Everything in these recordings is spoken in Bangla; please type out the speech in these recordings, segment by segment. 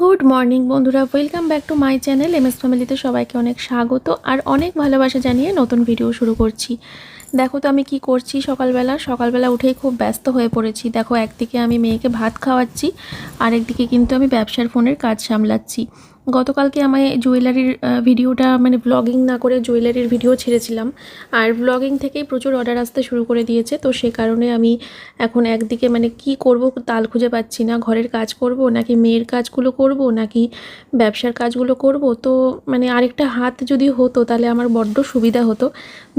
গুড মর্নিং বন্ধুরা, welcome back to my channel. M S ফ্যামিলিতে সবাইকে অনেক স্বাগত আর অনেক ভালোবাসা জানিয়ে নতুন ভিডিও শুরু করছি। দেখো তো আমি কি করছি সকালবেলা? সকালবেলা উঠেই খুব ব্যস্ত হয়ে পড়েছি। দেখো একদিকে আমি মেয়েকে ভাত খাওয়াচ্ছি, আরেকদিকে কিন্তু আমি ব্যবসার ফোনের কাজ সামলাচ্ছি। গতকালকে আমায় জুয়েলারির ভিডিওটা মানে ব্লগিং না করে জুয়েলারির ভিডিও ছেড়েছিলাম। আর ব্লগিং থেকেই প্রচুর অর্ডার আসতে শুরু করে দিয়েছে। তো সে কারণে আমি এখন একদিকে মানে কি করব, তাল খুঁজে পাচ্ছি না। ঘরের কাজ করব, নাকি মেয়ের কাজগুলো করব, নাকি ব্যবসার কাজগুলো করব? তো মানে আরেকটা হাত যদি হতো, তাহলে আমার বড্ড সুবিধা হতো।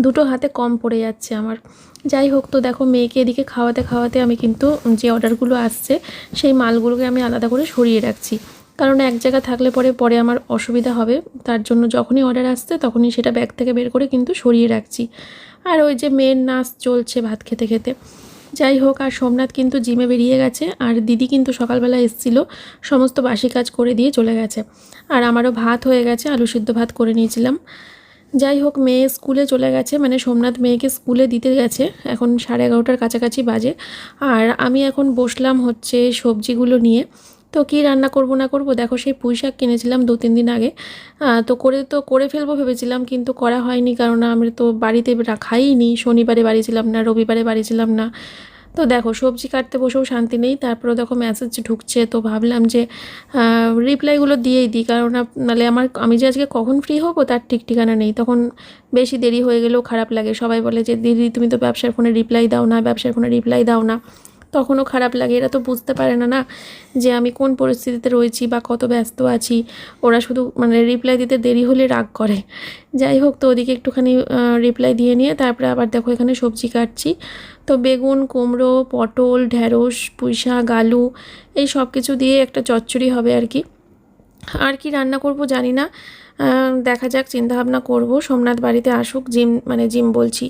দুটো হাতে কম পড়ে যাচ্ছে আমার। যাই হোক, তো দেখো, মেয়েকে এদিকে খাওয়াতে খাওয়াতে আমি কিন্তু যে অর্ডারগুলো আসছে, সেই মালগুলোকে আমি আলাদা করে সরিয়ে রাখছি। কারণ এক জায়গা থাকলে পরে পরে আমার অসুবিধা হবে। তার জন্য যখনই অর্ডার আসছে, তখনই সেটা ব্যাগ থেকে বের করে কিন্তু সরিয়ে রাখছি। আর ওই যে মেয়ের নাচ চলছে ভাত খেতে খেতে। যাই হোক, আর সোমনাথ কিন্তু জিমে বেরিয়ে গেছে, আর দিদি কিন্তু সকালবেলা এসেছিল, সমস্ত বাসি কাজ করে দিয়ে চলে গেছে। আর আমারও ভাত হয়ে গেছে, আলু সিদ্ধ ভাত করে নিয়েছিলাম। যাই হোক, মেয়ে স্কুলে চলে গেছে মানে সোমনাথ মেয়েকে স্কুলে দিতে গেছে, এখন সাড়ে এগারোটার কাছাকাছি বাজে। আর আমি এখন বসলাম হচ্ছে সবজিগুলো নিয়ে। তো কী রান্না করব না করব? দেখো সেই পুঁই শাক কিনেছিলাম দু তিন দিন আগে। তো করে তো করে ফেলব ভেবেছিলাম, কিন্তু করা হয়নি কারণ আমি তো বাড়িতে খাইনি। শনিবারে বাড়ি ছিলাম না, রবিবারে বাড়ি ছিলাম না। তো দেখো সবজি কাটতে বসেও শান্তি নেই তারপরে দেখো মেসেজ ঢুকছে। তো ভাবলাম যে রিপ্লাইগুলো দিয়েই দিই কারণ নাহলে আমার, আমি যে আজকে কখন ফ্রি হব তার ঠিক ঠিকানা নেই। তখন বেশি দেরি হয়ে গেলেও খারাপ লাগে। সবাই বলে যে, দিদি, তুমি তো ব্যবসার ফোনে রিপ্লাই দাও না, ব্যবসার ফোনে রিপ্লাই দাও না। তখনও খারাপ লাগে। এরা তো বুঝতে পারে না না? যে আমি কোন পরিস্থিতিতে রয়েছি বা কত ব্যস্ত আছি। ওরা শুধু মানে রিপ্লাই দিতে দেরি হলে রাগ করে। যাই হোক, তো ওদিকে একটুখানি রিপ্লাই দিয়ে নিয়ে তারপরে আবার দেখো এখানে সবজি কাটছি। তো বেগুন, কুমড়ো, পটল ঢ্যাঁড়স পুঁইশাক গালু এই সব কিছু দিয়ে একটা চচ্চড়ি হবে আর কি। আর কি রান্না করব জানি না। দেখা যাক, চিন্তাভাবনা করব। সোমনাথ বাড়িতে আসুক, জিম মানে জিম বলছি।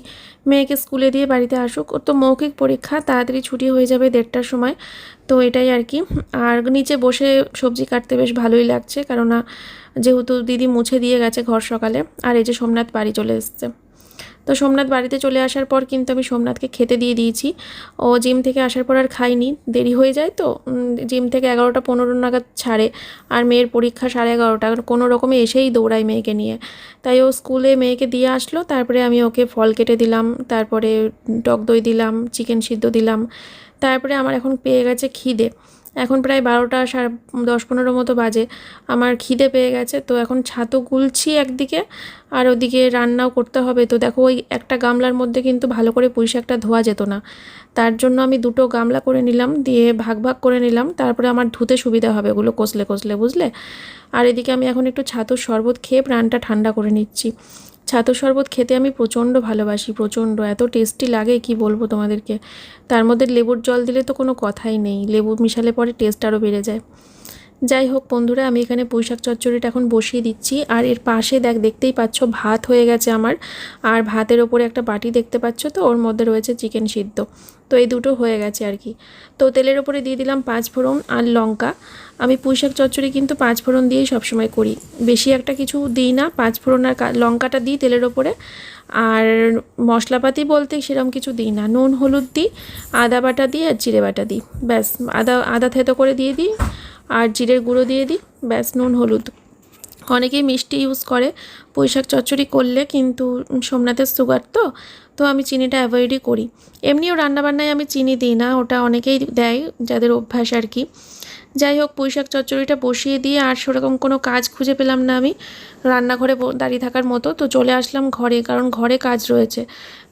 মেয়েকে স্কুলে দিয়ে বাড়িতে আসুক। ওর তো মৌখিক পরীক্ষা, তাড়াতাড়ি ছুটি হয়ে যাবে দেড়টার সময়। তো এটাই আর কি। আর নিচে বসে সবজি কাটতে বেশ ভালোই লাগছে। কেননা, যেহেতু দিদি মুছে দিয়ে গেছে ঘর সকালে, আর এই যে সোমনাথ বাড়ি চলে এসছে। তো সোমনাথ বাড়িতে চলে আসার পর কিন্তু আমি সোমনাথকে খেতে দিয়ে দিয়েছি। ও জিম থেকে আসার পর আর খাইনি দেরি হয়ে যায় তো? জিম থেকে এগারোটা পনেরো নাগাদ ছাড়ে আর মেয়ের পরীক্ষা সাড়ে এগারোটা কোনো রকমে এসেই দৌড়াই মেয়েকে নিয়ে। তাই ও স্কুলে মেয়েকে দিয়ে আসলো, তারপরে আমি ওকে ফল কেটে দিলাম, তারপরে টক দই দিলাম, চিকেন সিদ্ধ দিলাম, তারপরে আমার এখন পেয়ে গেছে খিদে। এখন প্রায় বারোটা সাড়ে দশ পনেরো মতো বাজে। আমার খিদে পেয়ে গেছে, তো এখন ছাতু গুলছি একদিকে আর ওদিকে রান্নাও করতে হবে। তো দেখো ওই একটা গামলার মধ্যে কিন্তু ভালো করে পুঁই শাকটা ধোয়া যেত না। তার জন্য আমি দুটো গামলা করে নিলাম, দিয়ে ভাগ ভাগ করে নিলাম। তারপরে আমার ধুতে সুবিধা হবে ওগুলো কষলে কষলে, বুঝলে? আর এদিকে আমি এখন একটু ছাতুর শরবত খেয়ে প্রাণটা ঠান্ডা করে নিচ্ছি। ছাতুর শরবত খেতে আমি প্রচণ্ড ভালোবাসি, প্রচণ্ড। এত টেস্টি লাগে, কি বলব তোমাদেরকে? তার মধ্যে লেবুর জল দিলে তো কোনো কথাই নেই। লেবু মিশালে পরে টেস্ট আরও বেড়ে যায়। যাই হোক বন্ধুরা, আমি এখানে পুঁইশাক চচ্চড়িটা এখন বসিয়ে দিচ্ছি। আর এর পাশে দেখ, দেখতেই পাচ্ছ ভাত হয়ে গেছে আমার। আর ভাতের ওপরে একটা বাটি দেখতে পাচ্ছ তো, ওর মধ্যে রয়েছে চিকেন সিদ্ধ। তো এই দুটো হয়ে গেছে আর কি। তো তেলের ওপরে দিয়ে দিলাম পাঁচ ফোড়ন আর লঙ্কা। আমি পুঁইশাক চচ্চড়ি কিন্তু পাঁচ ফোড়ন দিয়েই সবসময় করি। বেশি একটা কিছু দিই না, পাঁচ ফোড়ন আর লঙ্কাটা দিই তেলের ওপরে। আর মশলাপাতি বলতে সেরকম কিছু দিই না। নুন, হলুদ দিই, আদা বাটা দিই আর জিরে বাটা দিই। ব্যাস, আদা আদা থেতো করে দিয়ে দিই। আর জিরের গুঁড়ো দিয়ে দিই, ব্যাস নুন, হলুদ। অনেকেই মিষ্টি ইউজ করে, পুঁইশাক চচ্চড়ি করলে কিন্তু সোমনাথের সুগার তো তো আমি চিনিটা অ্যাভয়েডই করি। এমনিও রান্নাবান্নায় আমি চিনি দিই না, ওটা অনেকেই দেয় যাদের অভ্যাস আর কি। যাই হোক, পুঁইশাক চচ্চড়িটা বসিয়ে দিয়ে আর সেরকম কোনো কাজ খুঁজে পেলাম না আমি। রান্নাঘরে দাঁড়িয়ে থাকার মতো, তো চলে আসলাম ঘরে, কারণ ঘরে কাজ রয়েছে।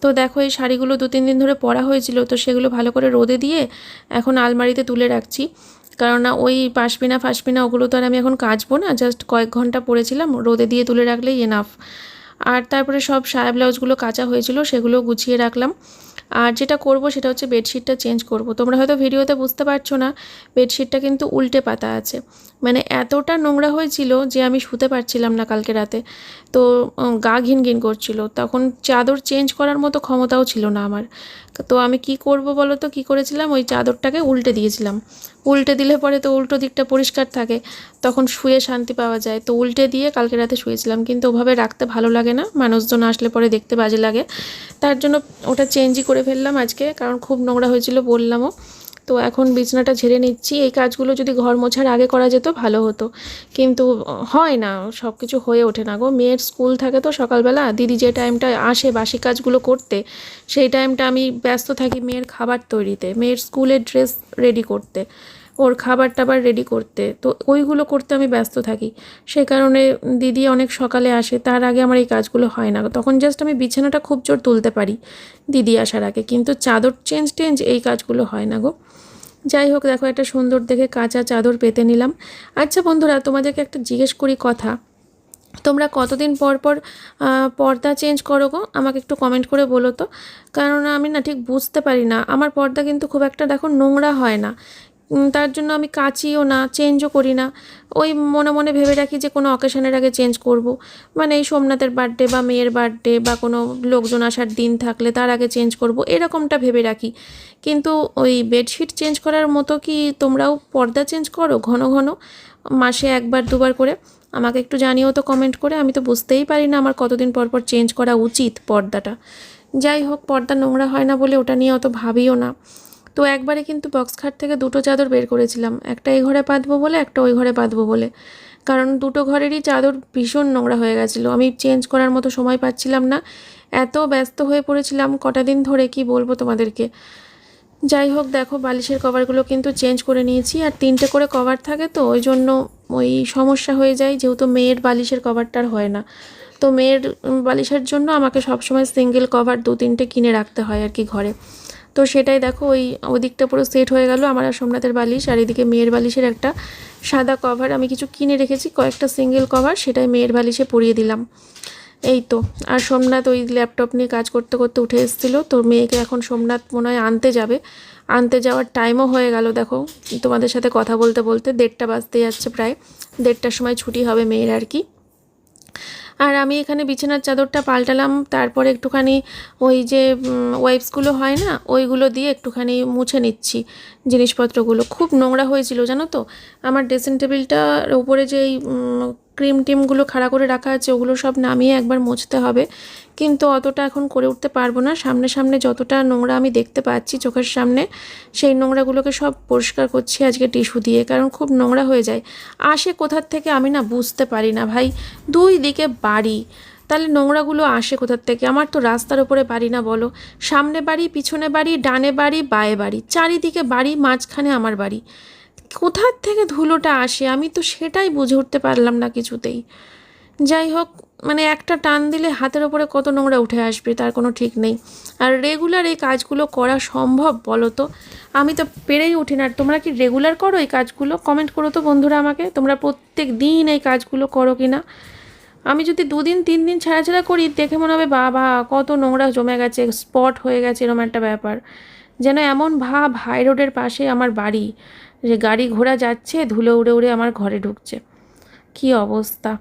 তো দেখো, এই শাড়িগুলো দু তিন দিন ধরে পরা হয়েছিল, তো সেগুলো ভালো করে রোদে দিয়ে এখন আলমারিতে তুলে রাখছি। কেননা ওই পাশমিনা ফাশমিনা ওগুলো তো আর আমি এখন কাচবো না জাস্ট কয়েক ঘণ্টা পরেছিলাম রোদে দিয়ে তুলে রাখলেই এনাফ আর তারপরে সব সায়া ব্লাউজগুলো কাঁচা হয়েছিল, সেগুলো গুছিয়ে রাখলাম। আর যেটা করব সেটা হচ্ছে বেডশিটটা চেঞ্জ করব। তোমরা হয়তো ভিডিওতে বুঝতে পারছ না বেডশিটটা কিন্তু উল্টে পাতা আছে। মানে এতটা নোংরা হয়েছিল যে আমি শুতে পারছিলাম না কালকে রাতে। তো গা ঘিন ঘিন করছিল। তখন চাদর চেঞ্জ করার মতো ক্ষমতাও ছিল না আমার। তো আমি কি করব বলো তো? কী করেছিলাম? ওই চাদরটাকে উল্টে দিয়েছিলাম। উল্টে দিলে পরে তো উল্টো দিকটা পরিষ্কার থাকে। তখন শুয়ে শান্তি পাওয়া যায়। তো উল্টে দিয়ে কালকে রাতে শুয়েছিলাম। কিন্তু ওভাবে রাখতে ভালো লাগে না। মানুষজন আসলে পরে দেখতে বাজে লাগে। তার জন্য ওটা চেঞ্জই করে ফেললাম আজকে। কারণ খুব নোংরা হয়েছিল বললামও। তো এখন বিছনাটা ঝেড়ে নিচ্ছি। এই কাজগুলো যদি ঘর মোছার আগে করা যেত ভালো হতো। কিন্তু, হয় না সব কিছু হয়ে ওঠে না গো। মেয়ের স্কুল থাকে তো সকালবেলা, দিদি যে টাইমটা আসে বাসি কাজগুলো করতে, সেই টাইমটা আমি ব্যস্ত থাকি মেয়ের খাবার তৈরিতে, মেয়ের স্কুলের ড্রেস রেডি করতে। ওর খাবার টাবার রেডি করতে। তো ওইগুলো করতে আমি ব্যস্ত থাকি। সে কারণে দিদি অনেক সকালে আসে, তার আগে আমার এই কাজগুলো হয় না। তখন জাস্ট আমি বিছানাটা খুব জোর তুলতে পারি দিদি আসার আগে। কিন্তু চাদর চেঞ্জ টেঞ্জ এই কাজগুলো হয় না গো। যাই হোক, দেখো একটা সুন্দর দেখে কাঁচা চাদর পেতে নিলাম। আচ্ছা বন্ধুরা, তোমাদেরকে একটা জিজ্ঞেস করি কথা। তোমরা কতদিন পর পর পর্দা চেঞ্জ করো গো? আমাকে একটু কমেন্ট করে বলো তো। কারণ আমি না ঠিক বুঝতে পারি না। আমার পর্দা কিন্তু খুব একটা দেখো নোংরা হয় না। তার জন্য আমি কাচিও না, চেঞ্জও করি না। ওই মনে মনে ভেবে রাখি যে কোনো অকেশনের আগে চেঞ্জ করব। মানে এই সোমনাথের বার্থডে বা মেয়ের বার্থডে বা কোনো লোকজন আসার দিন থাকলে তার আগে চেঞ্জ করব, এরকমটা ভেবে রাখি। কিন্তু ওই বেডশিট চেঞ্জ করার মতো কি তোমরাও পর্দা চেঞ্জ করো ঘন ঘন? মাসে একবার, দুবার করে? আমাকে একটু জানিও তো কমেন্ট করে, আমি তো বুঝতেই পারি না আমার কতদিন পর পর চেঞ্জ করা উচিত পর্দাটা। যাই হোক, পর্দা নোংরা হয় না বলে ওটা নিয়ে অত ভাবিও না। তো একবারে কিন্তু বক্স খাট থেকে দুটো চাদর বের করেছিলাম। একটা এই ঘরে পাতবো বলে, একটা ওই ঘরে পাতবো বলে। কারণ দুটো ঘরেরই চাদর ভীষণ নোংরা হয়ে গেছিল। আমি চেঞ্জ করার মতো সময় পাচ্ছিলাম না। এত ব্যস্ত হয়ে পড়েছিলাম কটা দিন ধরে, কি বলব তোমাদেরকে? যাই হোক, দেখো বালিশের কভারগুলো কিন্তু চেঞ্জ করে নিয়েছি। আর তিনটে করে কভার থাকে তো, ওই জন্য ওই সমস্যা হয়ে যায়, যেহেতু মেয়ের বালিশের কভারটা আর হয় না। তো মেয়ের বালিশের জন্য আমাকে সবসময় সিঙ্গেল কভার দু তিনটে কিনে রাখতে হয় আর কি ঘরে। তো সেটাই দেখো, ওই, ওদিকটা পুরো সেট হয়ে গেল আমার আর সোমনাথের বালিশ, আর এদিকে মেয়ের বালিশের একটা সাদা কভার আমি কিছু কিনে রেখেছি, কয়েকটা সিঙ্গেল কভার সেটাই মেয়ের বালিশে পরিয়ে দিলাম। এই তো, আর সোমনাথ ওই ল্যাপটপ নিয়ে কাজ করতে করতে উঠে এসেছিল, তো মেয়েকে এখন সোমনাথ মনে হয় আনতে যাবে। আনতে যাওয়ার টাইমও হয়ে গেল, দেখো, তোমাদের সাথে কথা বলতে বলতে দেড়টা বাজতে যাচ্ছে প্রায়, দেড়টার সময় ছুটি হবে মেয়ের আর কি। আর আমি এখানে বিছানার চাদরটা পাল্টালাম, তারপরে একটুখানি ওই যে ওয়াইপসগুলো হয় না, ওইগুলো দিয়ে একটুখানি মুছে নিচ্ছি জিনিসপত্রগুলো। খুব নোংরা হয়েছিল, জানো তো? আমার ড্রেসিং টেবিলটার উপরে যে ক্রিম টিমগুলো খাড়া করে রাখা আছে, ওগুলো সব নামিয়ে একবার মুছতে হবে। কিন্তু অতটা এখন করে উঠতে পারব না। সামনে সামনে যতটা নোংরা আমি দেখতে পাচ্ছি চোখের সামনে, সেই নোংরাগুলোকে সব পরিষ্কার করছি আজকে টিস্যু দিয়ে, কারণ খুব নোংরা হয়ে যায়। আসে কোথার থেকে আমি না বুঝতে পারি না ভাই। দুই দিকে বাড়ি। তাহলে নোংরাগুলো আসে কোথার থেকে? আমার তো রাস্তার ওপরে বাড়ি না বলো। সামনে বাড়ি, পিছনে বাড়ি, ডানে বাড়ি, বায়ে বাড়ি। চারিদিকে বাড়ি, মাঝখানে আমার বাড়ি। কোথার থেকে ধুলোটা আসে আমি তো সেটাই বুঝে উঠতে পারলাম না কিছুতেই। যাই হোক মানে একটা টান দিলে হাতের ওপরে কত নোংরা উঠে আসবে তার কোনো ঠিক নেই। আর রেগুলার এই কাজগুলো করা সম্ভব বলো তো? আমি তো পেরেই উঠি না। তোমরা কি রেগুলার করো এই কাজগুলো? কমেন্ট করো তো বন্ধুরা আমাকে, তোমরা প্রত্যেক দিন এই কাজগুলো করো কি না? আমি যদি দুদিন, তিন দিন ছাড়া ছাড়া করি, দেখে মনে হবে বাবা, কত নোংরা জমে গেছে স্পট হয়ে গেছে এরকম একটা ব্যাপার। যেন এমন ভাব হাই রোডের পাশে আমার বাড়ি। যে গাড়ি ঘোড়া যাচ্ছে, ধুলো উড়ে উড়ে আমার ঘরে ঢুকছে। কি অবস্থা?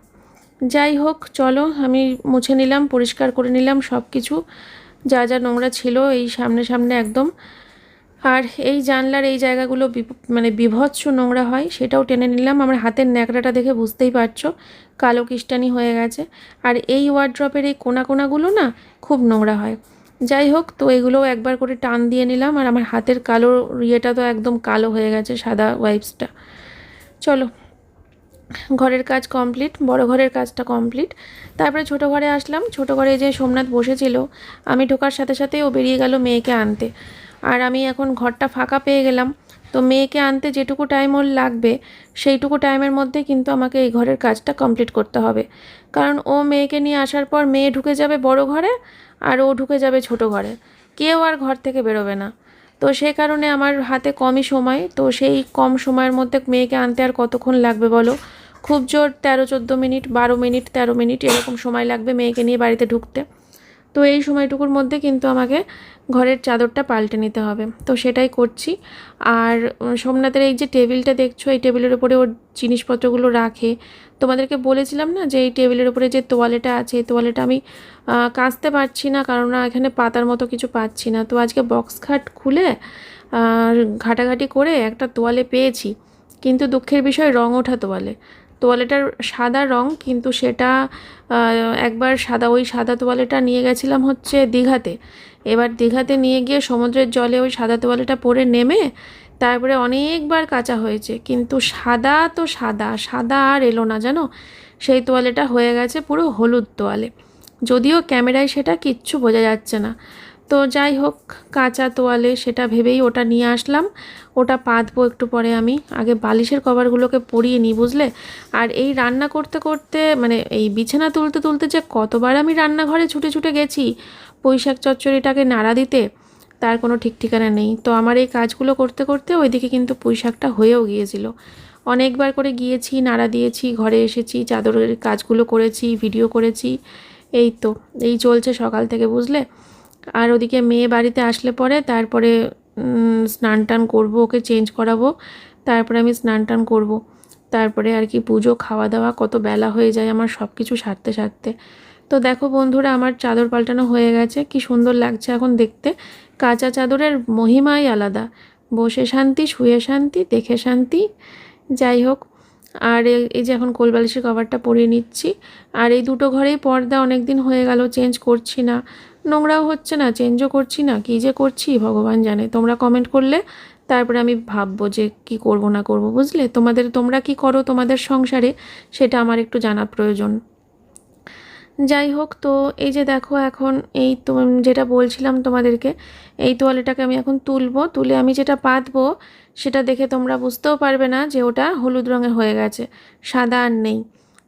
যাই হোক, চলো, আমি মুছে নিলাম, পরিষ্কার করে নিলাম সব কিছু যা যা নোংরা ছিল এই সামনে সামনে একদম। আর এই জানলার এই জায়গাগুলো মানে বিভৎস নোংরা হয়, সেটাও টেনে নিলাম। আমার হাতের ন্যাকড়াটা দেখে বুঝতেই পারছ, কালো কিষ্টানি হয়ে গেছে। আর এই ওয়ার্ড্রপের এই কোনা কোনাগুলো না, খুব নোংরা হয়। যাই হোক তো এগুলোও একবার করে টান দিয়ে নিলাম আর আমার হাতের কালো ইয়েটা তো একদম কালো হয়ে গেছে, সাদা ওয়াইপসটা চলো, ঘরের কাজ কমপ্লিট বড় ঘরের কাজটা কমপ্লিট তারপরে ছোটো ঘরে আসলাম, ছোটো ঘরে যে সোমনাথ বসেছিল, আমি ঢোকার সাথে সাথে ও বেরিয়ে গেল মেয়েকে আনতে। আর আমি এখন ঘরটা ফাঁকা পেয়ে গেলাম, তো মেয়েকে আনতে যেটুকু টাইম ওর লাগবে, সেইটুকু টাইমের মধ্যে কিন্তু আমাকে এই ঘরের কাজটা কমপ্লিট করতে হবে। কারণ ও মেয়েকে নিয়ে আসার পর মেয়ে ঢুকে যাবে বড় ঘরে আর ও ঢুকে যাবে ছোট ঘরে। কেউ আর ঘর থেকে বেরোবে না। তো সে কারণে আমার হাতে কমই সময়। তো সেই কম সময়ের মধ্যে মেয়েকে আনতে আর কতক্ষণ লাগবে বলো? খুব জোর তেরো, চোদ্দ মিনিট, বারো মিনিট, তেরো মিনিট এরকম সময় লাগবে মেয়েকে নিয়ে বাড়িতে ঢুকতে। তো এই সময়টুকুর মধ্যে কিন্তু আমাকে ঘরের চাদরটা পাল্টে নিতে হবে। তো সেটাই করছি। আর সোমনাথের এই যে টেবিলটা দেখছ, এই টেবিলের উপরে ওর জিনিসপত্রগুলো রাখে। তোমাদেরকে বলেছিলাম না যে এই টেবিলের উপরে যে তোয়ালেটা আছে, এই তোয়ালেটা আমি কাচতে পারছি না কারণ না এখানে পাতার মতো কিছু পাচ্ছি না। তো আজকে বক্স খাট খুলে ঘাটাঘাটি করে একটা তোয়ালে পেয়েছি। কিন্তু দুঃখের বিষয় রং ওঠা তোয়ালে। তোয়ালেটার সাদা রং, কিন্তু সেটা একবার সাদা, ওই সাদা তোয়ালেটা নিয়ে গেছিলাম হচ্ছে দীঘাতে। এবার দীঘাতে নিয়ে গিয়ে সমুদ্রের জলে ওই সাদা তোয়ালেটা পরে নেমে তারপরে অনেকবার কাঁচা হয়েছে। কিন্তু সাদা তো সাদা সাদা আর এলো না, জানো? সেই তোয়ালেটা হয়ে গেছে পুরো হলুদ তোয়ালে। যদিও ক্যামেরায় সেটা কিচ্ছু বোঝা যাচ্ছে না। তো যাই হোক, কাঁচা তোয়ালে সেটা ভেবেই ওটা নিয়ে আসলাম। ওটা পাতবো একটু পরে আমি। আগে বালিশের কভারগুলোকে পরিয়ে নিই, বুঝলে? আর এই রান্না করতে করতে মানে এই বিছানা তুলতে তুলতে যে কতবার আমি রান্নাঘরে ছুটে ছুটে গেছি পুঁইশাক চচ্চড়িটাকে নাড়া দিতে, তার কোনো ঠিক ঠিকানা নেই। তো আমার এই কাজগুলো করতে করতে ওইদিকে কিন্তু পুঁইশাকটা হয়েও গিয়েছিল। অনেকবার করে গিয়েছি, নাড়া দিয়েছি, ঘরে এসেছি, চাদরের কাজগুলো করেছি, ভিডিও করেছি। এই তো, এই চলছে সকাল থেকে, বুঝলে? আর ওদিকে মেয়ে বাড়িতে আসলে পরে তারপরে স্নান টান করব, ওকে চেঞ্জ করাবো, তারপরে আমি স্নান টান করব। তারপরে আর কি পুজো, খাওয়া দাওয়া, কত বেলা হয়ে যায় আমার সব কিছু সারতে সারতে। তো দেখো বন্ধুরা, আমার চাদর পাল্টানো হয়ে গেছে, কি সুন্দর লাগছে এখন দেখতে। কাঁচা চাদরের মহিমাই আলাদা, বসে শান্তি, শুয়ে শান্তি, দেখে শান্তি, যাই হোক। আর এই- যে এখন কোলবালিশের কভারটা পরিয়ে নিচ্ছি। আর এই দুটো ঘরেই পর্দা অনেক দিন হয়ে গেল চেঞ্জ করছি না। নোংরাও হচ্ছে না চেঞ্জও করছি না, কী যে করছি, ভগবান জানে। তোমরা কমেন্ট করলে, তারপরে আমি ভাববো যে কি করব না করব, বুঝলে? তোমাদের, তোমরা কি করো তোমাদের সংসারে, সেটা আমার একটু জানা প্রয়োজন। যাই হোক, তো এই যে দেখো এখন, এই তো যেটা বলছিলাম তোমাদেরকে, এই তোয়ালেটাকে আমি এখন তুলবো, তুলে আমি যেটা পাতবো, সেটা দেখে তোমরা বুঝতেও পারবে না যে ওটা হলুদ রঙের হয়ে গেছে, সাদা আর নেই।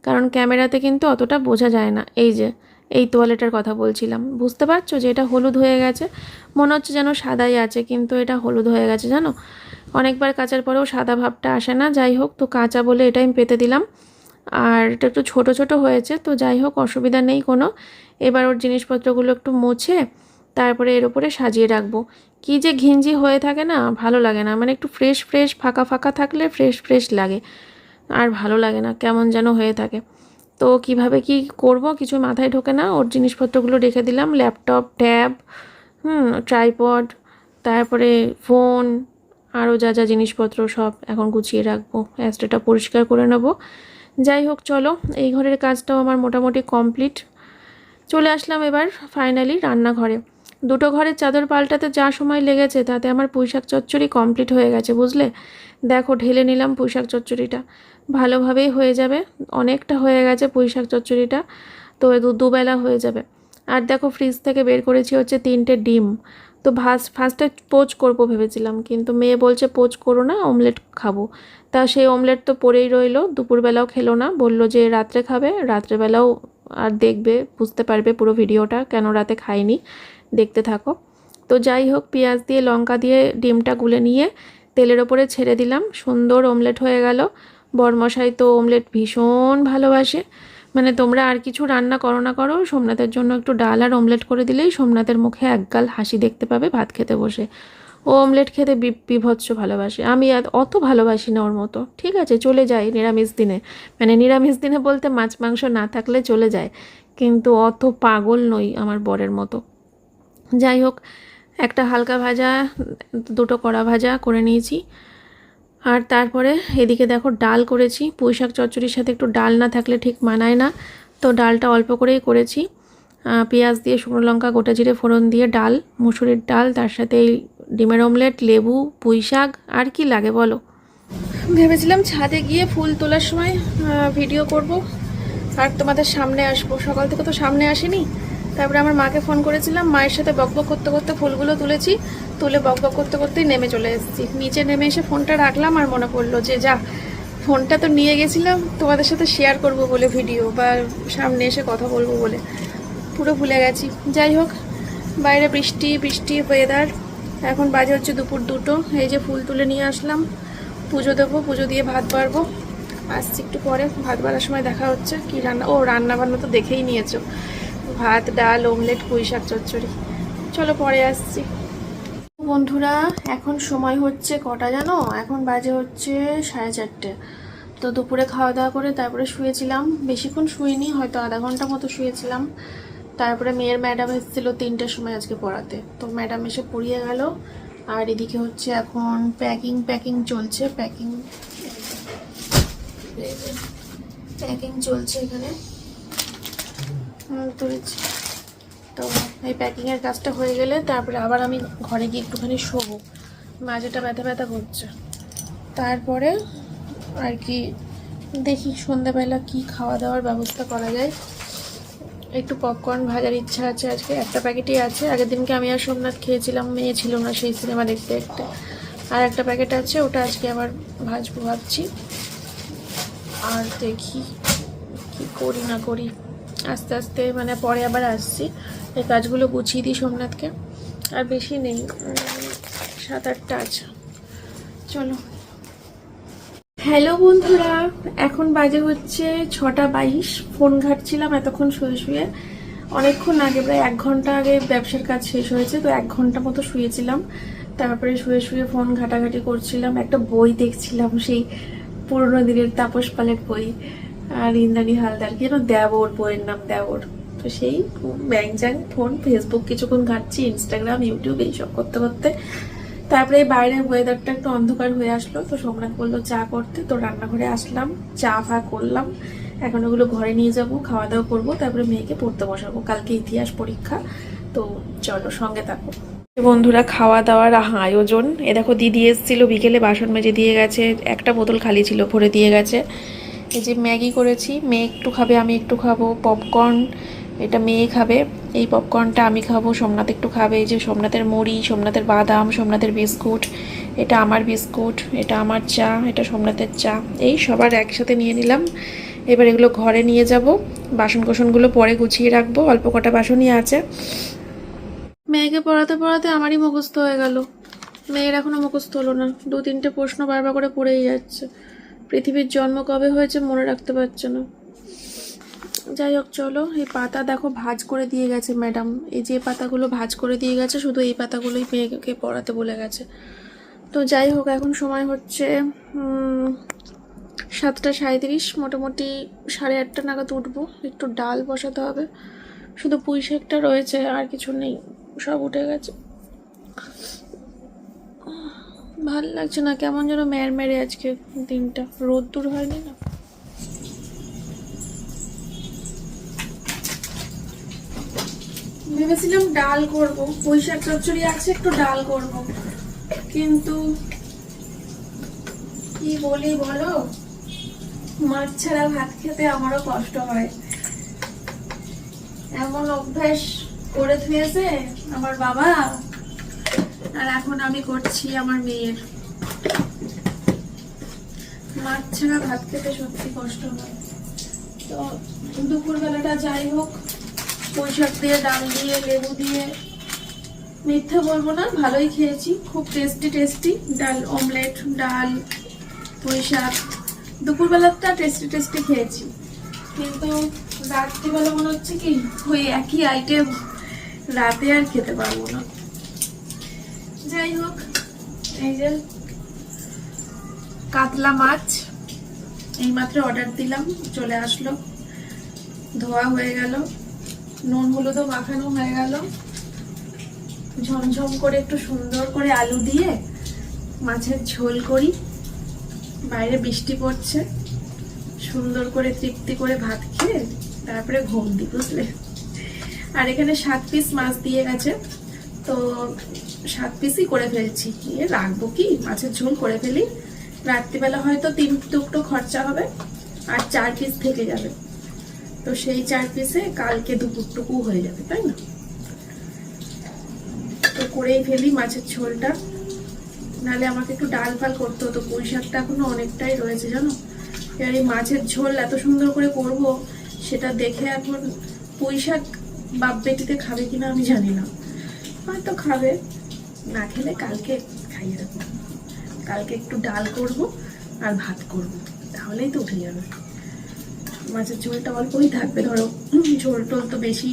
কারণ ক্যামেরাতে কিন্তু অতটা বোঝা যায় না, এই যে। এই তোয়ালেটার কথা বলছিলাম। বুঝতে পারছ যে এটা হলুদ হয়ে গেছে? মনে হচ্ছে যেন সাদাই আছে, কিন্তু এটা হলুদ হয়ে গেছে, জানো? অনেকবার কাচার পরেও সাদা ভাবটা আসে না, যাই হোক, তো কাঁচা বলে এটাই আমি পেতে দিলাম। আর এটা একটু ছোট ছোট হয়েছে, তো যাই হোক, অসুবিধা নেই কোনো। এবার ওর জিনিসপত্রগুলো একটু মুছে তারপরে এর ওপরে সাজিয়ে রাখব। কি যে ঘিঞ্জি হয়ে থাকে না, ভালো লাগে না। মানে একটু ফ্রেশ ফ্রেশ ফাঁকা ফাঁকা থাকলে ফ্রেশ ফ্রেশ লাগে। আর ভালো লাগে না, কেমন যেন হয়ে থাকে। তো কীভাবে কি করব? কিছু মাথায় ঢোকে না। ওর জিনিসপত্রগুলো রেখে দিলাম। ল্যাপটপ, ট্যাব, হুম, ট্রাইপড, তারপরে ফোন, আরও যা যা জিনিসপত্র সব এখন গুছিয়ে রাখব। অ্যাস্ট্রেটা পরিষ্কার করে নেব। যাই হোক, চলো। এই ঘরের কাজটাও আমার মোটামুটি কমপ্লিট। চলে আসলাম এবার ফাইনালি রান্নাঘরে। দুটো ঘরের চাদর পাল্টাতে যা সময় লেগেছে, তাতে আমার পুঁইশাক চচ্চড়ি কমপ্লিট হয়ে গেছে, বুঝলে? দেখো, ঢেলে নিলাম পুঁইশাক চচ্চড়িটা। ভালোভাবেই হয়ে যাবে, অনেকটা হয়ে গেছে পুঁইশাক চচ্চড়িটা, তো দুবেলা হয়ে যাবে। আর দেখো ফ্রিজ থেকে বের করেছি হচ্ছে তিনটে ডিম। তো ভাস ফার্স্টে পোচ করব ভেবেছিলাম, কিন্তু মেয়ে বলছে, পোচ করো না অমলেট খাব। তা সেই অমলেট তো পরেই রইল, দুপুরবেলাও খেলো না, বলল যে রাত্রে খাবে, রাত্রেবেলাও আর দেখবে, বুঝতে পারবে পুরো ভিডিওটা, কেন রাতে খাইনি দেখতে থাকো। তো যাই হোক, পেঁয়াজ দিয়ে, লঙ্কা দিয়ে ডিমটা গুলে নিয়ে তেলের ওপরে ছেড়ে দিলাম। সুন্দর অমলেট হয়ে গেল। বরমশাই তো অমলেট ভীষণ ভালোবাসে। মানে তোমরা আর কিছু রান্না করো না করো, সোমনাথের জন্য একটু ডাল আর অমলেট করে দিলেই সোমনাথের মুখে একগাল হাসি দেখতে পাবে ভাত খেতে বসে। ও অমলেট খেতে বিভৎস ভালোবাসে। আমি অত ভালোবাসি না ওর মতো। ঠিক আছে, চলে যাই নিরামিষ দিনে। মানে নিরামিষ দিনে বলতে মাছ, মাংস না থাকলে চলে যায়। কিন্তু অত পাগল নই আমার বরের মতো। যাই হোক, একটা হালকা ভাজা, দুটো কড়া ভাজা করে নিয়েছি। আর তারপরে এদিকে দেখো ডাল করেছি। পুঁই শাক চচ্চড়ির সাথে একটু ডাল না থাকলে ঠিক মানায় না। তো ডালটা অল্প করেই করেছি। পেঁয়াজ দিয়ে, শুকনো লঙ্কা, গোটা জিরে, ফোড়ন দিয়ে ডাল, মুসুরির ডাল, তার সাথে এই ডিমের অমলেট, লেবু, পুঁই শাক, আর কি লাগে বলো। ভেবেছিলাম ছাদে গিয়ে ফুল তোলার সময় ভিডিও করব। আর তোমাদের সামনে আসব। সকাল থেকে তো সামনে আসিনি। তারপরে আমার মাকে ফোন করেছিলাম, মায়ের সাথে বকবক করতে করতে ফুলগুলো তুলেছি, তুলে বকবক করতে করতেই নেমে চলে এসেছি। নিচে নেমে এসে ফোনটা রাখলাম আর মনে পড়ল যে যা, ফোনটা তো নিয়ে গেছিলাম, তোমাদের সাথে শেয়ার করব বলে ভিডিও বা সামনে এসে কথা বলব বলে। পুরো ভুলে গেছি। যাই হোক, বাইরে বৃষ্টি বৃষ্টি ওয়েদার এখন বাজে হচ্ছে দুপুর দুটো, এই যে ফুল তুলে নিয়ে আসলাম। পুজো দেবো, পুজো দিয়ে ভাত বাড়বো। আসছি একটু পরে, ভাত বাড়ার সময় দেখা হচ্ছে, কি রান্না, ও রান্না বান্না তো দেখেই নিয়েছো। ভাত, ডাল অমলেট পুঁই শাক, চচ্চড়ি। চলো পরে আসছি। বন্ধুরা, এখন সময় হচ্ছে কটা জানো? এখন বাজে হচ্ছে সাড়ে চারটে। তো দুপুরে খাওয়া দাওয়া করে তারপরে শুয়েছিলাম। বেশিক্ষণ শুইনি, হয়তো আধা ঘণ্টা মতো শুয়েছিলাম। তারপরে মেয়ের ম্যাডাম এসেছিল তিনটের সময় আজকে পড়াতে। তো ম্যাডাম এসে পড়িয়ে গেল। আর এদিকে হচ্ছে এখন প্যাকিং প্যাকিং চলছে। প্যাকিং প্যাকিং চলছে এখানে। তুলেছি। তো এই প্যাকিংয়ের কাজটা হয়ে গেলে তারপরে আবার আমি ঘরে গিয়ে একটুখানি শোবো। মাঝেটা ব্যথা ব্যথা করছে। তারপরে আর কি দেখি সন্ধ্যাবেলা কি খাওয়া দাওয়ার ব্যবস্থা করা যায়। একটু পপকর্ন ভাজার ইচ্ছা আছে আজকে। একটা প্যাকেটই আছে। আগের দিনকে আমি আর সোমনাথ খেয়েছিলাম, মেয়ে ছিল না সেই সিনেমা দেখতে দেখতে। আর একটা প্যাকেট আছে, ওটা আজকে আবার ভাজবো ভাবছি। আর দেখি কি করি না করি। আস্তে আস্তে মানে পরে আবার আসছি। এই কাজগুলো গুছিয়ে দিই সোমনাথকে। আর বেশি নেই সাত আটটা আছে। চলো। হ্যালো বন্ধুরা, এখন বাজে হচ্ছে ছটা বাইশ। ফোন ঘাটছিলাম এতক্ষণ শুয়ে শুয়ে। অনেকক্ষণ আগে, প্রায় এক ঘণ্টা আগে ব্যবসার কাজ শেষ হয়েছে, তো এক ঘণ্টা মতো শুয়েছিলাম। তারপরে শুয়ে শুয়ে ফোন ঘাটাঘাটি করছিলাম। একটা বই দেখছিলাম, সেই পুরোনো দিনের তাপস পালের বই। আর ইন্দ্রাণী হালদার কি যেন দেবর বইয়ের নাম দেবর? তো সেই ব্যাং জ্যাং, ফোন ফেসবুক কিছুক্ষণ ঘাটছি ইনস্টাগ্রাম ইউটিউব এইসব করতে করতে। তারপরে বাইরের ওয়েদারটা একটু অন্ধকার হয়ে আসলো, তো সোমনাথ বলল, চা করতে? তো রান্নাঘরে আসলাম, চা ফা করলাম। এখন ওগুলো ঘরে নিয়ে যাব খাওয়া দাওয়া করব, তারপরে মেয়েকে পড়তে বসাবো। কালকে ইতিহাস পরীক্ষা, তো চলো সঙ্গে থাকো। বন্ধুরা খাওয়া দাওয়ার আয়োজন। এ দেখো, দিদি এসেছিল, বিকেলে বাসন মেজে দিয়ে গেছে, একটা বোতল খালি ছিল, ভরে দিয়ে গেছে। এই যে ম্যাগি করেছি, মেয়ে একটু খাবে, আমি একটু খাব। পপকর্ন, এটা মেয়ে খাবে। এই পপকর্নটা আমি খাব, সোমনাথ একটু খাবে। এই যে সোমনাথের মুড়ি, সোমনাথের বাদাম, সোমনাথের বিস্কুট, এটা আমার বিস্কুট, এটা আমার চা, এটা সোমনাথের চা। এই সবার একসাথে নিয়ে নিলাম। এবার এগুলো ঘরে নিয়ে যাব। বাসন কোসনগুলো পরে গুছিয়ে রাখব। অল্প কটা বাসনই আছে। মেয়েকে পড়াতে পড়াতে আমারই মুখস্থ হয়ে গেল। মেয়ের এখনও মুখস্থ হলো না। দু তিনটে প্রশ্ন বারবার করে পড়েই যাচ্ছে। পৃথিবীর জন্ম কবে হয়েছে মনে রাখতে পারছে না? যাই হোক, চলো, এই পাতা দেখো ভাজ করে দিয়ে গেছে ম্যাডাম এই যে পাতাগুলো ভাজ করে দিয়ে গেছে, শুধু এই পাতাগুলোই মেয়েকে পড়াতে বলে গেছে। তো যাই হোক, এখন সময় হচ্ছে সাতটা সাঁত্রিশ মোটামুটি সাড়ে আটটা নাগাদ উঠবো। একটু ডাল বসাতে হবে। শুধু পুঁই শাকটা রয়েছে, আর কিছু নেই, সব উঠে গেছে। ভালো লাগছে না, কেমন যেন ম্যার মেরে আজকে দিনটা। রোদ দূর হয়নি না? ভেবেছিলাম ডাল করব শাক চচ্চড়ি আছে, একটু ডাল করব। কিন্তু কি বলি বলো? মাছ ছাড়া ভাত খেতে আমারও কষ্ট হয়। এমন অভ্যাস করে থুয়েছে আমার বাবা। আর এখন আমি করছি আমার মেয়ের। মাছ ছাড়া ভাত খেতে সত্যি কষ্ট হয়। তো দুপুরবেলাটা যাই হোক শাক দিয়ে, ডাল দিয়ে, লেবু দিয়ে। মিথ্যে বলব না, ভালোই খেয়েছি, খুব টেস্টি টেস্টি ডাল অমলেট ডাল শাক দুপুরবেলাটা টেস্টি টেস্টি খেয়েছি। কিন্তু রাত্রিবেলা মনে হচ্ছে কি, ওই একই আইটেম রাতে আর খেতে পারব না। যাই হোক, এই যে কাতলা মাছ এই মাত্র অর্ডার দিলাম, চলে আসলো। ধোয়া হয়ে গেল। নুন হলুদও মাখানো হয়ে গেল। ঝমঝম করে একটু সুন্দর করে আলু দিয়ে মাছের ঝোল করি। বাইরে বৃষ্টি পড়ছে। সুন্দর করে তৃপ্তি করে ভাত খেয়ে তারপরে ঘুম দিই বুঝলে আর এখানে সাত পিস মাছ দিয়ে গেছে। তো সাত পিসই করে ফেলছি। এ রাখব কি? মাছের ঝোল করে ফেলি। রাত্রিবেলা হয়তো তিন টুকটো খরচা হবে, আর চার পিস থেকে যাবে। তো সেই চার পিসে কালকে দুপুরটুকু হয়ে যাবে, তাই না? তো করেই ফেলি মাছের ঝোলটা। নালে আমাকে একটু ডাল ফাল করতে হতো, পুঁই শাকটা এখনও অনেকটাই রয়েছে, জানো? এবার এই মাছের ঝোল এত সুন্দর করে করব, সেটা দেখে এখন পুঁই শাক বাপ বেটিতে খাবে কিনা আমি জানি না। হয়তো খাবে। না খেলে কালকে খাইয়ে দেবো কালকে একটু ডাল করব আর ভাত করব। তাহলেই তো উঠে যাবে। মাছের ঝোলটা অল্পই থাকবে, ধরো। ঝোল টোল তো বেশি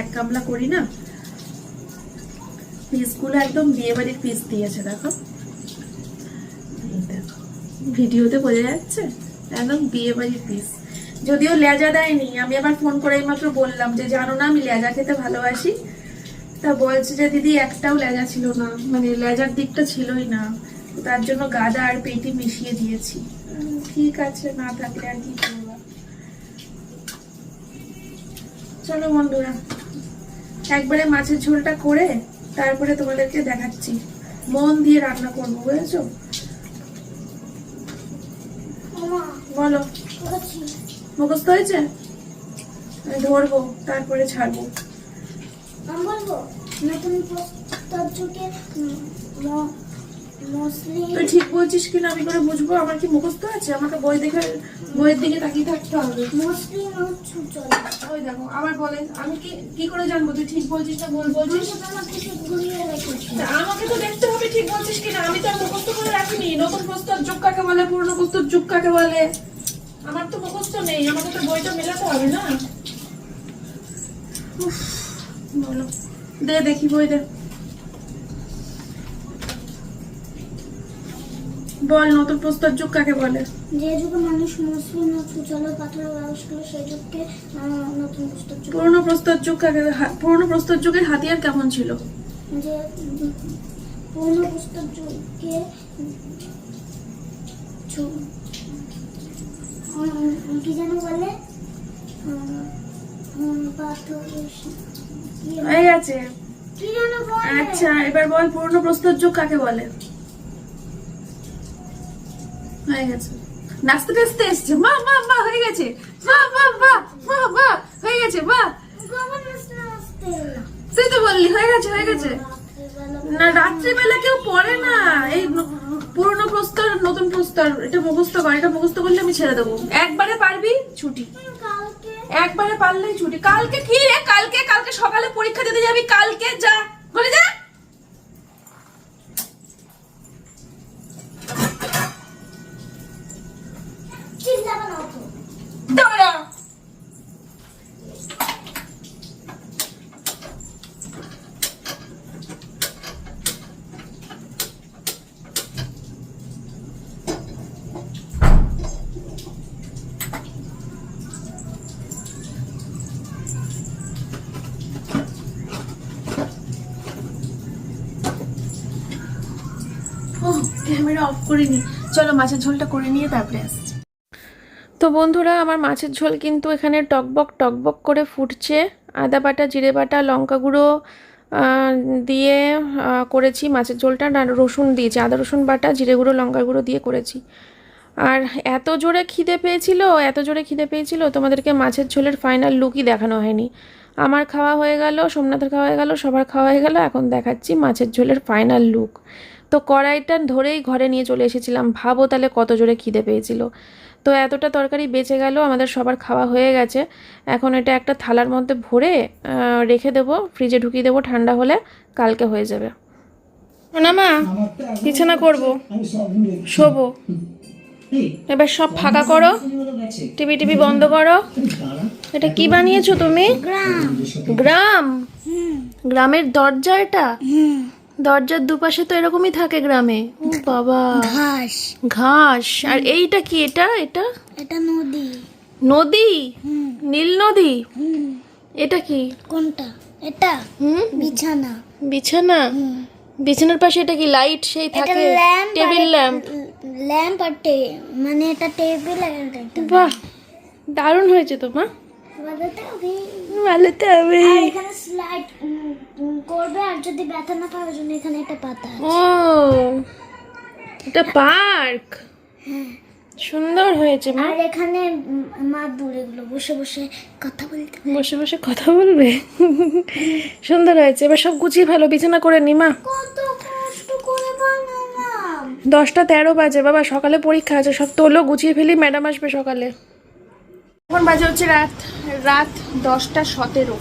এক কামলা করি না। পিসগুলো একদম বিয়ে বাড়ির পিস দিয়েছে, দেখো। ভিডিওতে বোঝা যাচ্ছে? একদম বিয়ে বাড়ির পিস। যদিও লেজা দেয়নি, আমি আবার ফোন করে মাত্র বললাম যে, জানো না, আমি লেজা খেতে ভালোবাসি তা বলছে যে দিদি একটাও লেজা ছিল না। মানে লেজার দিকটা ছিলই না। তার জন্য গাদা আর পেটি মিশিয়ে দিয়েছি। ঠিক আছে না থাকলে আর কি করব? চলো বন্ধুরা একবারে মাছের ঝোলটা করে তারপরে তোমাদেরকে দেখাচ্ছি। মন দিয়ে রান্না করব বুঝেছ? বলো। মুখস্থ হয়েছে? ধরবো তারপরে ছাড়বো। আমি বলব নতুন প্রস্তাব যুগে তুই ঠিক বলছিস কিনা? আমি করে বুঝব। আমার কি মুখস্থ আছে? আমাকে বই দেখে বইয়ের দিকে তাকিয়ে থাকতে হবে। ওই দেখো আবার বলে আমি কি কি করে জানব? তুই ঠিক বলছিস না ভুল বলছিস? আমাকে তো দেখতে হবে ঠিক বলছিস কিনা? আমি তো আর মুখস্থ করে রাখিনি। নতুন প্রস্তাব যুগ কাকে বলে? পুরনো প্রস্তাব যুগ কাকে বলে? আমার তো মুখস্থ নেই। আমাকে তো বইটা মেলাতে হবে না? বলো। দে দেখি বই দে। বল নতুন প্রস্তাব যুগ কাকে বলে? যে যুগে মানুষ মুসলিম ও সুচল পাথর ব্যবহার ছিল সেই যুগকে নতুন প্রস্তাব যুগ। পুরনো প্রস্তাব যুগ কাকে পুরনো প্রস্তাব যুগের হাতিয়ার কেমন ছিল? যে পুরনো প্রস্তাব যুগে ছ- উম, উম, কি যেন বলে? পাথর যেন বলে? আচ্ছা এবার বল যুগ কাকে বলে? হয়ে গেছে। নাচতে এসছে। মা মা মা হয়ে গেছে। মা মা মা মা মা হয়ে গেছে মা। তুই তো বললি হয়ে গেছে হয়ে গেছে। না রাত্রিবেলা কেউ পড়ে না। এই পুরনো প্রস্তর নতুন প্রস্তর এটা মুখস্থ কর এটা মুখস্থ করলে আমি ছেড়ে দেবো। একবারে পারবি? ছুটি। একবারে পারলেই ছুটি কালকে কি রে? কালকে কালকে সকালে পরীক্ষা দিতে যাবি? কালকে যা। বলে যা। অফ করিনি চলো মাছের ঝোলটা করে নিয়ে তারপরে আসছি। তো বন্ধুরা, আমার মাছের ঝোল কিন্তু এখানে টকবক টকবক করে ফুটছে। আদা বাটা, জিরে বাটা, লঙ্কা গুঁড়ো দিয়ে করেছি মাছের ঝোলটা। রসুন দিয়েছি। আদা, রসুন বাটা, জিরে গুঁড়ো, লঙ্কা গুঁড়ো দিয়ে করেছি। আর এত জোরে খিদে পেয়েছিল, এত জোরে খিদে পেয়েছিল, তোমাদেরকে মাছের ঝোলের ফাইনাল লুকই দেখানো হয়নি। আমার খাওয়া হয়ে গেল, সোমনাথের খাওয়া হয়ে গেল, সবার খাওয়া হয়ে গেল। এখন দেখাচ্ছি মাছের ঝোলের ফাইনাল লুক তো কড়াইটা ধরেই ঘরে নিয়ে চলে এসেছিলাম। ভাবো তাহলে কত জোরে খিদে পেয়েছিল। তো এতটা তরকারি বেঁচে গেল আমাদের সবার খাওয়া হয়ে গেছে। এখন এটা একটা থালার মধ্যে ভরে রেখে দেবো ফ্রিজে ঢুকিয়ে দেবো ঠান্ডা হলে কালকে হয়ে যাবে। না মা বিছানা করব শোবো। এবার সব ফাঁকা করো টিভি টিভি বন্ধ করো। এটা কি বানিয়েছো তুমি? গ্রাম। গ্রাম? গ্রামের দরজা এটা? দরজার দুপাশে তো এরকমই থাকে গ্রামে। ও বাবা। ঘাস। ঘাস। আর এইটা কি? এটা? এটা? এটা নদী। নদী? নীল নদী? এটা কি? কোনটা? এটা? হুম। বিছানা। বিছানা? বিছানার পাশে এটা কি লাইট? সেই থাকে। Table lamp. ল্যাম্প আর টে মানে এটা টেবিল বাহ। দারুণ হয়েছে তো মা। বাজাতে হবে ভালো তো হবে আর এখানে স্লাইড করবে আর যদি ব্যথা না পাওয়ার জন্য এখানে একটা পাতা ও এটা পার্ক? সুন্দর হয়েছে মা। আর এখানে মা বুড়িগুলো বসে বসে কথা বলতে বসে বসে কথা বলবে? সুন্দর হয়েছে। এবার সব গুছিয়ে ভালো বিছানা করে নি মা। কত কষ্ট করে বানালাম। দশটা তেরো বাজে বাবা সকালে পরীক্ষা আছে সব তোলো গুছিয়ে ফেলি ম্যাডাম আসবে সকালে। এখন বাজে হচ্ছে রাত রাত দশটা সতেরো।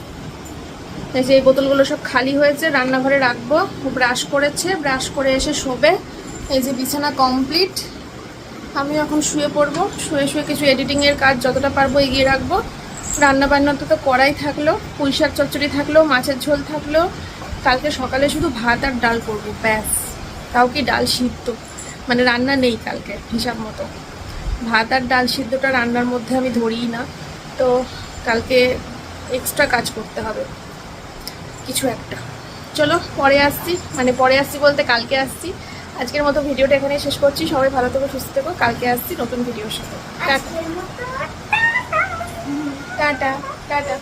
এই যে এই বোতলগুলো সব খালি হয়েছে, রান্নাঘরে রাখব, ব্রাশ করেছে, ব্রাশ করে এসে শোবে। এই যে বিছানা কমপ্লিট। আমি এখন শুয়ে পড়ব, শুয়ে শুয়ে কিছু এডিটিংয়ের কাজ যতটা পারব এগিয়ে রাখব। রান্না বান্না তো তো কড়াই থাকল, পুঁই শাক চচ্চড়ি থাকল, মাছের ঝোল থাকল। কালকে সকালে শুধু ভাত আর ডাল করব, ব্যাস। তাও কি ডাল সিদ্ধ? মানে রান্না নেই কালকে, হিসাব মতো। ভাত আর ডাল সিদ্ধটা রান্নার মধ্যে আমি ধরিই না। তো কালকে এক্সট্রা কাজ করতে হবে। কিছু একটা। চলো পরে আসছি। মানে পরে আসছি বলতে কালকে আসছি। আজকের মতো ভিডিওটা এখানে শেষ করছি। সবাই ভালো থেকো সুস্থ থেকো। কালকে আসছি নতুন ভিডিওর সাথে। টাটা। টাটা। টাটা।